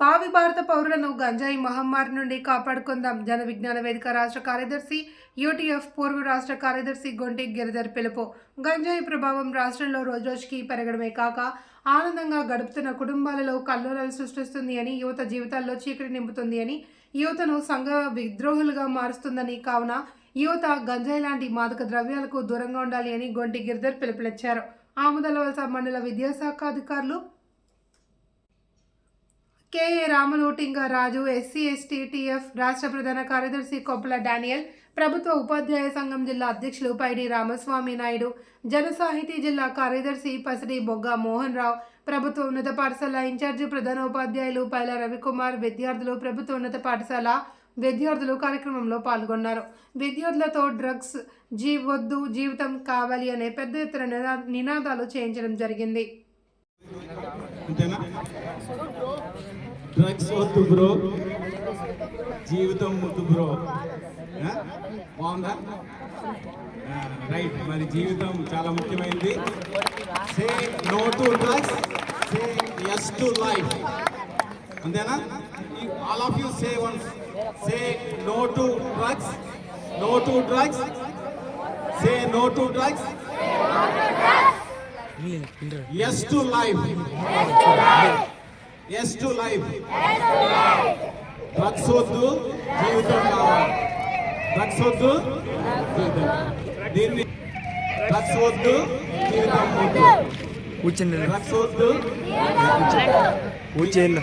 భావి భారత పౌరులను గంజాయి మహమ్మారి నుండి కాపాడుకుందాం. జన విజ్ఞాన వేదిక రాష్ట్ర కార్యదర్శి యూటీఎఫ్ పూర్వ రాష్ట్ర కార్యదర్శి గొంటి గిరిధర్ పిలుపు. గంజాయి ప్రభావం రాష్ట్రంలో రోజురోజుకి పెరగడమే కాక ఆనందంగా గడుపుతున్న కుటుంబాలలో కల్లోలాలు సృష్టిస్తుంది అని యువత జీవితాల్లో చీకటి నింపుతుంది అని యువతను సంఘ విద్రోహులుగా మారుస్తుందని కావున యువత గంజాయి లాంటి మాదక ద్రవ్యాలకు దూరంగా ఉండాలి అని గొంటి గిరిధర్ పిలుపునిచ్చారు. ఆముదలవలస మండల విద్యాశాఖ అధికారులు KA Ramulu Tingaraju SC ST TF రాష్ట్ర ప్రధాన కార్యదర్శి కొప్పల డానియల్ ప్రభుత్వ ఉపాధ్యాయ సంఘం జిల్లా అధ్యక్షులు పైడి రామస్వామి నాయుడు జనసాహితీ జిల్లా కార్యదర్శి పసిడి బొగ్గ మోహన్ రావు ప్రభుత్వ ఉన్నత పాఠశాల ఇన్ఛార్జి ప్రధాన ఉపాధ్యాయులు పైల రవికుమార్ విద్యార్థులు ప్రభుత్వ ఉన్నత పాఠశాల విద్యార్థులు కార్యక్రమంలో పాల్గొన్నారు. విద్యార్థులతో డ్రగ్స్ జీవొద్దు జీవితం కావాలి అనే పెద్ద ఎత్తున నినా- నినాదాలు చేయించడం జరిగింది. అంతేనా? డ్రగ్స్ వద్దు బ్రో జీవితం ముద్దు బ్రో? బాగుందా? రైట్ మరి జీవితం చాలా ముఖ్యమైనది say no to drugs say yes to life అంతేనా? All of you say one say no to drugs no to drugs say no to drugs yes to life yes to life drugs వద్దు జీవితం కావాలి. Drugs వద్దు జీవితం. దీన్ని drugs వద్దు జీవితం వద్దు కూర్చోండి. డ్రగ్స్ వద్దు కూర్చోండి.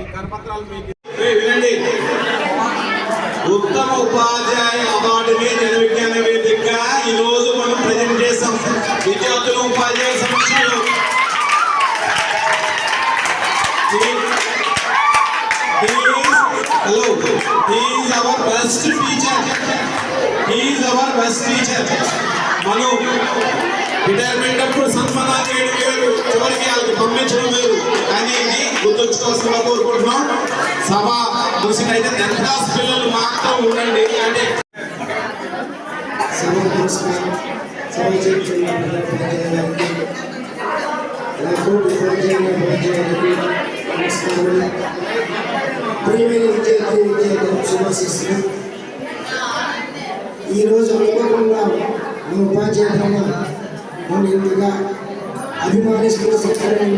ఈ కరపత్రాలు మీకు వినండి ఉత్తమ ఉపాధ్యాయ అవార్డుని జన విజ్ఞాన వేదిక ఈ రోజు మనం ప్రజెంట్ చేసాం విద్యార్థులు ఉపాధ్యాయ సమక్షంలో hello is our best teacher is our best teacher మనం రిటైర్మెంట్ అప్పుడు సన్మానాలు చేయడం లేదు చివరికి వాళ్ళకి పంపించడం లేదు. కానీ గుర్తుంచుకోవాల్సిందిగా కోరుకుంటున్నాం. సభ ముగిసినైతే టెన్త్ పిల్లలు మాత్రం ఉండండి. అంటే సభ నమస్కారం సభ చేస్తున్న ఉపాధ్యాయులకి నాకు ఉపాధ్యాయుల ఉపాధ్యాయులకి నమస్కారం ప్రియమైన విద్యార్థి విద్యార్థులకు శుభాశిస్తున్నాం ఈరోజు అనుకోకుండా మన ఉపాధ్యాయులుగా నన్ను ఇంతగా సత్కారం